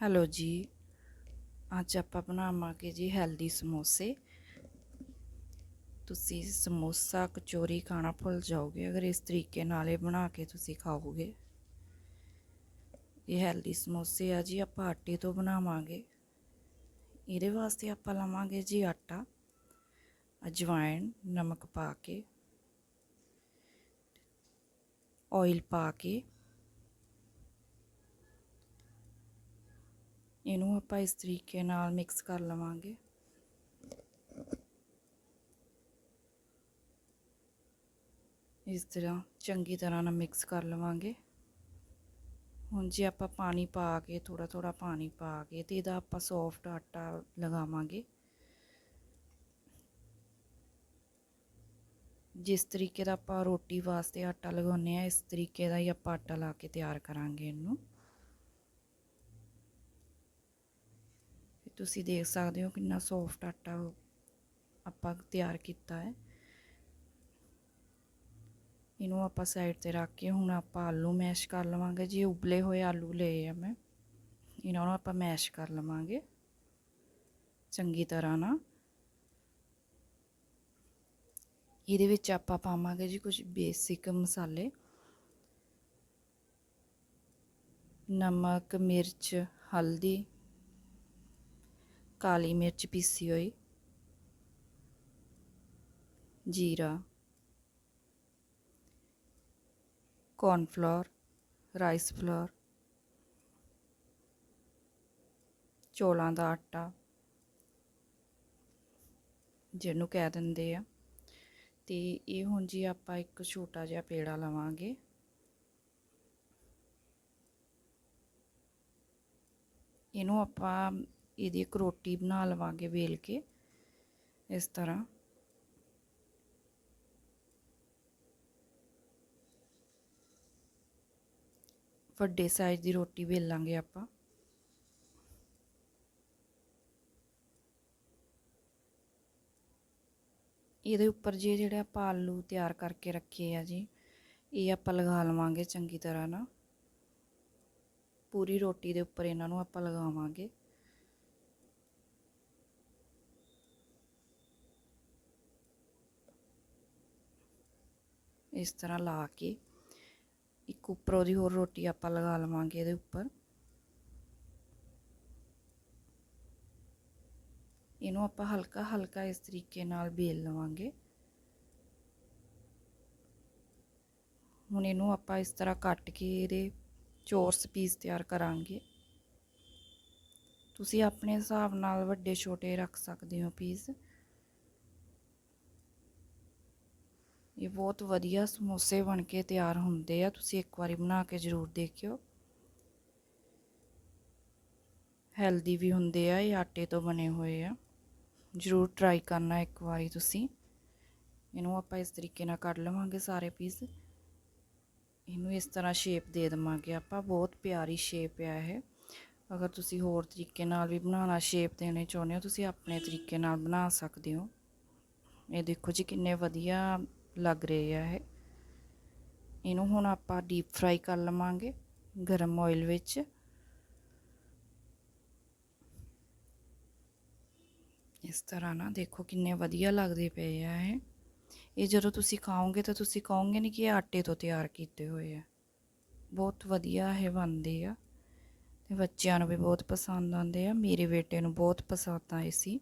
Hello ਜੀ। ਅੱਜ ਆਪਾਂ ਬਣਾਵਾਂਗੇ ਜੀ ਹੈਲਦੀ ਸਮੋਸੇ। ਤੁਸੀਂ ਸਮੋਸਾ ਕਚੋਰੀ ਖਾਣਾ ਭੁੱਲ ਜਾਓਗੇ, ਅਗਰ ਇਸ ਤਰੀਕੇ ਨਾਲ ਇਹ ਬਣਾ ਕੇ ਤੁਸੀਂ ਖਾਓਗੇ। ਇਹ ਹੈਲਦੀ ਸਮੋਸੇ ਆ ਜੀ, ਆਪਾਂ ਆਟੇ ਤੋਂ ਬਣਾਵਾਂਗੇ। ਇਹਦੇ ਵਾਸਤੇ ਆਪਾਂ ਲਵਾਂਗੇ ਜੀ ਆਟਾ, ਅਜਵਾਇਣ, ਨਮਕ ਪਾ ਕੇ ਆਇਲ ਪਾ ਕੇ ਇਹਨੂੰ ਆਪਾਂ ਇਸ ਤਰੀਕੇ ਨਾਲ ਮਿਕਸ ਕਰ ਲਵਾਂਗੇ। ਇਸ ਤਰ੍ਹਾਂ ਚੰਗੀ ਤਰ੍ਹਾਂ ਨਾਲ ਮਿਕਸ ਕਰ ਲਵਾਂਗੇ। ਹੁਣ ਜੇ ਆਪਾਂ ਪਾਣੀ ਪਾ ਕੇ ਥੋੜਾ ਥੋੜਾ ਪਾਣੀ ਪਾ ਕੇ ਤੇ ਇਹਦਾ ਆਪਾਂ ਸੌਫਟ ਆਟਾ ਲਗਾਵਾਂਗੇ। ਜਿਸ ਤਰੀਕੇ ਦਾ ਆਪਾਂ ਰੋਟੀ ਵਾਸਤੇ ਆਟਾ ਲਗਾਉਂਦੇ ਆ ਇਸ ਤਰੀਕੇ ਦਾ ਹੀ ਆਪਾਂ ਆਟਾ ਲਾ ਕੇ ਤਿਆਰ ਕਰਾਂਗੇ ਇਹਨੂੰ। ਤੁਸੀਂ ਦੇਖ ਸਕਦੇ ਹੋ ਕਿੰਨਾ ਸੌਫਟ ਆਟਾ ਆਪਾਂ ਤਿਆਰ ਕੀਤਾ ਹੈ। ਇਹਨੂੰ ਆਪਾਂ ਸਾਈਡ ਤੇ ਰੱਖ ਕੇ ਹੁਣ ਆਪਾਂ ਆਲੂ ਮੈਸ਼ ਕਰ ਲਵਾਂਗੇ। ਜੀ ਉਬਲੇ ਹੋਏ ਆਲੂ ਲਏ ਆ ਮੈਂ, ਇਹਨਾਂ ਨੂੰ ਆਪਾਂ ਮੈਸ਼ ਕਰ ਲਵਾਂਗੇ। ਚੰਗੀ ਤਰ੍ਹਾਂ ਨਾਲ। ਇਹਦੇ ਵਿੱਚ ਆਪਾਂ ਪਾਵਾਂਗੇ ਜੀ ਕੁਝ ਬੇਸਿਕ ਮਸਾਲੇ। ਨਮਕ, ਮਿਰਚ, ਹਲਦੀ ਕਾਲੀ ਮਿਰਚ ਪੀਸੀ ਹੋਈ। ਜੀਰਾ। ਕੌਰਨਫਲੋਰ ਰਾਈਸ ਫਲੋਰ ਚੋਲਾਂ ਦਾ ਆਟਾ। ਜਿਹਨੂੰ ਕਹਿ ਦਿੰਦੇ ਆ। ਤੇ ਇਹ ਹੁਣ ਜੀ ਆਪਾਂ ਇੱਕ ਛੋਟਾ ਜਿਹਾ ਪੇੜਾ ਲਵਾਂਗੇ। ਇਹਨੂੰ ਆਪਾਂ ਇਹਦੀ ਇੱਕ ਰੋਟੀ ਬਣਾ ਲਵਾਂਗੇ ਵੇਲ ਕੇ, ਇਸ ਤਰ੍ਹਾਂ। ਵੱਡੇ ਸਾਈਜ਼ ਦੀ ਰੋਟੀ ਵੇਲਾਂਗੇ ਆਪਾਂ। ਇਹਦੇ ਉੱਪਰ ਜੇ ਜਿਹੜੇ ਆਪਾਂ ਆਲੂ ਤਿਆਰ ਕਰਕੇ ਰੱਖੇ ਆ ਜੀ, ਇਹ ਆਪਾਂ ਲਗਾ ਲਵਾਂਗੇ ਚੰਗੀ ਤਰ੍ਹਾਂ ਨਾ। ਪੂਰੀ ਰੋਟੀ ਦੇ ਉੱਪਰ ਇਹਨਾਂ ਨੂੰ ਆਪਾਂ ਲਗਾਵਾਂਗੇ। ਇਸ ਤਰ੍ਹਾਂ ਲਾ ਕੇ ਇੱਕ ਉੱਪਰੋਂ ਦੀ ਹੋਰ ਰੋਟੀ ਆਪਾਂ ਲਗਾ ਲਵਾਂਗੇ ਇਹਦੇ ਉੱਪਰ। ਇਹਨੂੰ ਆਪਾਂ ਹਲਕਾ ਹਲਕਾ ਇਸ ਤਰੀਕੇ ਨਾਲ ਬੇਲ ਲਵਾਂਗੇ। ਹੁਣ ਇਹਨੂੰ ਆਪਾਂ ਇਸ ਤਰ੍ਹਾਂ ਕੱਟ ਕੇ ਇਹਦੇ ਚੋਰਸ ਪੀਸ ਤਿਆਰ ਕਰਾਂਗੇ। ਤੁਸੀਂ ਆਪਣੇ ਹਿਸਾਬ ਨਾਲ ਵੱਡੇ ਛੋਟੇ ਰੱਖ ਸਕਦੇ ਹੋ ਪੀਸ। ਇਹ ਬਹੁਤ ਵਧੀਆ ਸਮੋਸੇ ਬਣ ਕੇ ਤਿਆਰ ਹੁੰਦੇ ਆ। ਤੁਸੀਂ ਇੱਕ ਵਾਰੀ ਬਣਾ ਕੇ ਜ਼ਰੂਰ ਦੇਖਿਓ। ਹੈਲਦੀ ਵੀ ਹੁੰਦੇ ਆ, ਇਹ ਆਟੇ ਤੋਂ ਬਣੇ ਹੋਏ ਆ। ਜ਼ਰੂਰ ਟਰਾਈ ਕਰਨਾ ਇੱਕ ਵਾਰੀ ਤੁਸੀਂ। ਇਹਨੂੰ ਆਪਾਂ ਇਸ ਤਰੀਕੇ ਨਾਲ ਕੱਢ ਲਵਾਂਗੇ ਸਾਰੇ ਪੀਸ ਇਹਨੂੰ ਇਸ ਤਰ੍ਹਾਂ ਸ਼ੇਪ ਦੇ ਦੇਵਾਂਗੇ ਆਪਾਂ। ਬਹੁਤ ਪਿਆਰੀ ਸ਼ੇਪ ਆ ਇਹ। ਅਗਰ ਤੁਸੀਂ ਹੋਰ ਤਰੀਕੇ ਨਾਲ ਵੀ ਬਣਾਉਣਾ ਸ਼ੇਪ ਦੇਣੇ ਚਾਹੁੰਦੇ ਹੋ, ਤੁਸੀਂ ਆਪਣੇ ਤਰੀਕੇ ਨਾਲ ਬਣਾ ਸਕਦੇ ਹੋ। ਇਹ ਦੇਖੋ ਜੀ ਕਿੰਨੇ ਵਧੀਆ ਲੱਗ ਰਹੇ ਆ ਇਹ। ਇਹਨੂੰ ਹੁਣ ਆਪਾਂ ਡੀਪ ਫਰਾਈ ਕਰ ਲਵਾਂਗੇ ਗਰਮ ਆਇਲ ਵਿੱਚ। ਇਸ ਤਰ੍ਹਾਂ ਨਾ ਦੇਖੋ ਕਿੰਨੇ ਵਧੀਆ ਲੱਗਦੇ ਪਏ ਆ ਇਹ। ਇਹ ਜਦੋਂ ਤੁਸੀਂ ਖਾਓਗੇ ਤਾਂ ਤੁਸੀਂ ਕਹੋਗੇ ਨਹੀਂ ਕਿ ਇਹ ਆਟੇ ਤੋਂ ਤਿਆਰ ਕੀਤੇ ਹੋਏ ਆ। ਬਹੁਤ ਵਧੀਆ ਇਹ ਬਣਦੇ ਆ। ਤੇ ਬੱਚਿਆਂ ਨੂੰ ਵੀ ਬਹੁਤ ਪਸੰਦ ਆਉਂਦੇ ਆ। ਮੇਰੇ ਬੇਟੇ ਨੂੰ ਬਹੁਤ ਪਸੰਦ ਆਏ ਸੀ।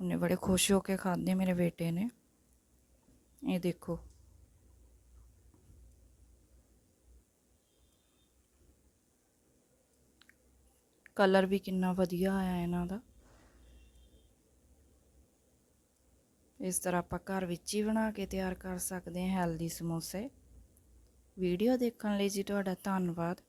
ਉਹਨੇ ਬੜੇ ਖੁਸ਼ ਹੋ ਕੇ ਖਾਦੇ ਮੇਰੇ ਬੇਟੇ ਨੇ। ਇਹ ਦੇਖੋ। ਕਲਰ ਵੀ ਕਿੰਨਾ ਵਧੀਆ ਆਇਆ ਇਹਨਾਂ ਦਾ। ਇਸ ਤਰ੍ਹਾਂ ਆਪਾਂ ਘਰ ਵਿੱਚ ਹੀ ਬਣਾ ਕੇ ਤਿਆਰ ਕਰ ਸਕਦੇ ਹਾਂ ਹੈਲਦੀ ਸਮੋਸੇ। ਵੀਡੀਓ ਦੇਖਣ ਲਈ ਜੀ ਤੁਹਾਡਾ ਧੰਨਵਾਦ।